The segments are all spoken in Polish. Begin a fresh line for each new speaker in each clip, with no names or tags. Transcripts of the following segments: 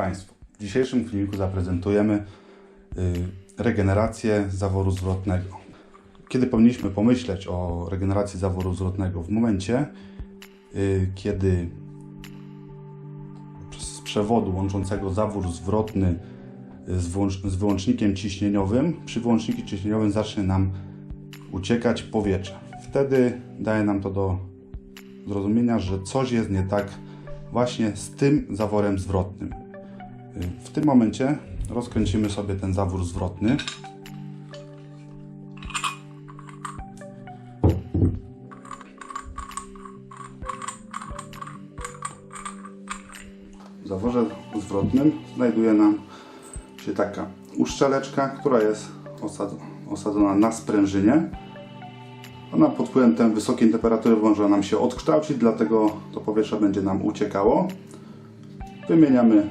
Państwu, w dzisiejszym filmiku zaprezentujemy y, regenerację zaworu zwrotnego. Kiedy powinniśmy pomyśleć o regeneracji zaworu zwrotnego? W momencie, y, kiedy z przewodu łączącego zawór zwrotny wyłącz, z wyłącznikiem ciśnieniowym, przy wyłączniku ciśnieniowym zacznie nam uciekać powietrze. Wtedy daje nam to do zrozumienia, że coś jest nie tak właśnie z tym zaworem zwrotnym. W tym momencie rozkręcimy sobie ten zawór zwrotny. W zaworze zwrotnym znajduje nam się taka uszczeleczka, która jest osad- osadzona na sprężynie. Ona pod wpływem tej wysokiej temperatury może nam się odkształcić, dlatego to powietrze będzie nam uciekało. Wymieniamy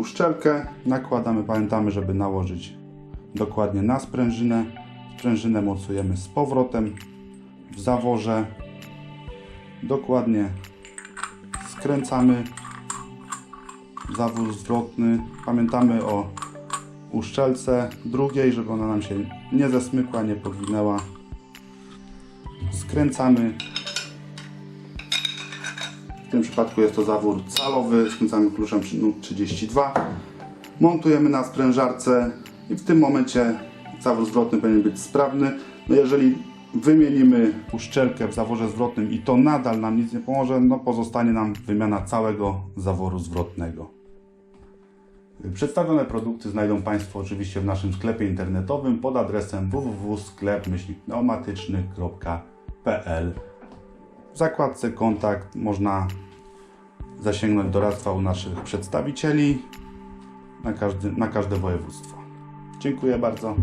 uszczelkę, nakładamy, pamiętamy, żeby nałożyć dokładnie na sprężynę. Sprężynę mocujemy z powrotem w zaworze. Dokładnie skręcamy zawór zwrotny. Pamiętamy o uszczelce drugiej, żeby ona nam się nie zesmykła, nie podwinęła. Skręcamy. W tym przypadku jest to zawór calowy. Skręcamy kluczem NUT 32. Montujemy na sprężarce i w tym momencie zawór zwrotny powinien być sprawny. No jeżeli wymienimy uszczelkę w zaworze zwrotnym i to nadal nam nic nie pomoże, no pozostanie nam wymiana całego zaworu zwrotnego. Przedstawione produkty znajdą Państwo oczywiście w naszym sklepie internetowym pod adresem www.sklep-pneumatoyczny.pl W zakładce kontakt można zasięgnąć doradztwa u naszych przedstawicieli na, każdy, na każde województwo. Dziękuję bardzo.